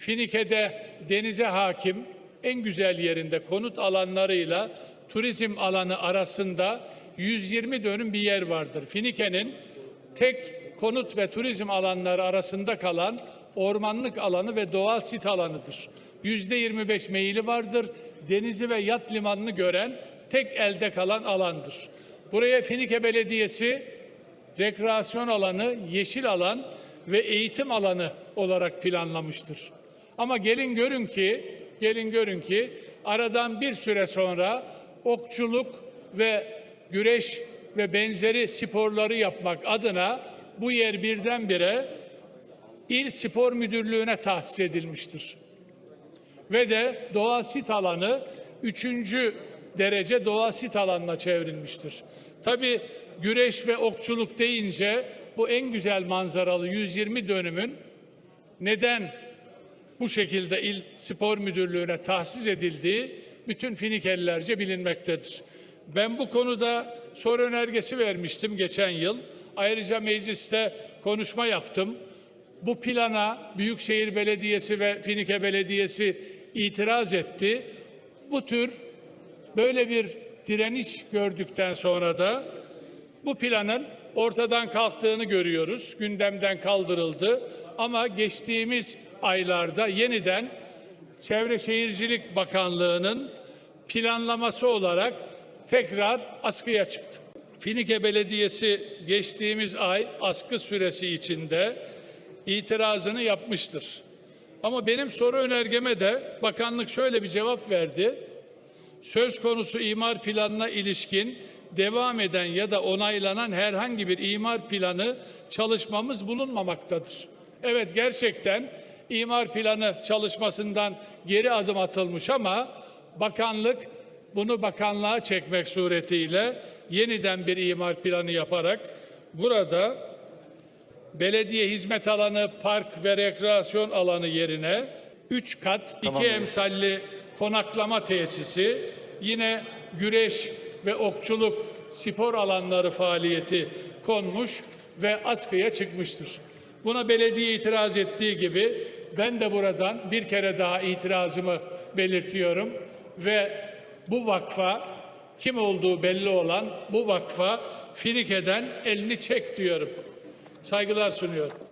Finike'de denize hakim en güzel yerinde konut alanlarıyla turizm alanı arasında 120 dönüm bir yer vardır. Finike'nin tek konut ve turizm alanları arasında kalan ormanlık alanı ve doğal sit alanıdır. Yüzde 25 meyili vardır. Denizi ve yat limanını gören tek elde kalan alandır. Buraya Finike Belediyesi rekreasyon alanı, yeşil alan ve eğitim alanı olarak planlamıştır. Ama gelin görün ki, gelin görün ki aradan bir süre sonra okçuluk ve güreş ve benzeri sporları yapmak adına bu yer birdenbire İl Spor Müdürlüğü'ne tahsis edilmiştir. Ve de doğal sit alanı üçüncü derece doğal sit alanına çevrilmiştir. Tabi güreş ve okçuluk deyince bu en güzel manzaralı 120 dönümün neden bu şekilde İl Spor Müdürlüğü'ne tahsis edildiği bütün Finikelilerce bilinmektedir. Ben bu konuda soru önergesi vermiştim geçen yıl. Ayrıca mecliste konuşma yaptım. Bu plana Büyükşehir Belediyesi ve Finike Belediyesi itiraz etti. Bu tür böyle bir direniş gördükten sonra da bu planın ortadan kalktığını görüyoruz. Gündemden kaldırıldı. Ama geçtiğimiz aylarda yeniden Çevre Şehircilik Bakanlığı'nın planlaması olarak tekrar askıya çıktı. Finike Belediyesi geçtiğimiz ay askı süresi içinde itirazını yapmıştır. Ama benim soru önergeme de bakanlık şöyle bir cevap verdi. Söz konusu imar planına ilişkin devam eden ya da onaylanan herhangi bir imar planı çalışmamız bulunmamaktadır. Evet gerçekten imar planı çalışmasından geri adım atılmış ama bakanlık bunu bakanlığa çekmek suretiyle yeniden bir imar planı yaparak burada belediye hizmet alanı, park ve rekreasyon alanı yerine 3 kat, iki emsalli konaklama tesisi, yine güreş ve okçuluk spor alanları faaliyeti konmuş ve askıya çıkmıştır. Buna belediye itiraz ettiği gibi ben de buradan bir kere daha itirazımı belirtiyorum ve bu vakfa kim olduğu belli olan bu vakfa Finike'den elini çek diyorum. Saygılar sunuyorum.